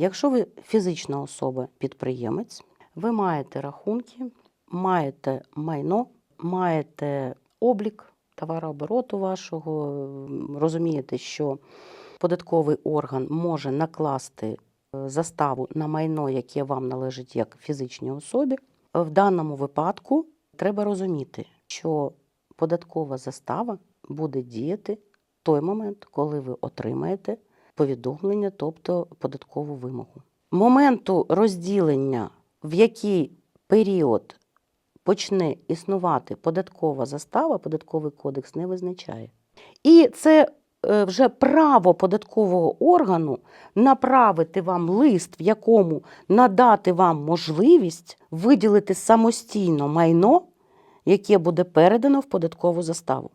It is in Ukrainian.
Якщо ви фізична особа підприємець, ви маєте рахунки, маєте майно, маєте облік товарообороту вашого, розумієте, що податковий орган може накласти е, заставу на майно, яке вам належить як фізичній особі. В даному випадку треба розуміти, що податкова застава буде діяти в той момент, коли ви отримаєте повідомлення, тобто податкову вимогу. Моменту розділення, в який період почне існувати податкова застава, податковий кодекс не визначає. І це е, вже право податкового органу направити вам лист, в якому надати вам можливість виділити самостійно майно, яке буде передано в податкову заставу.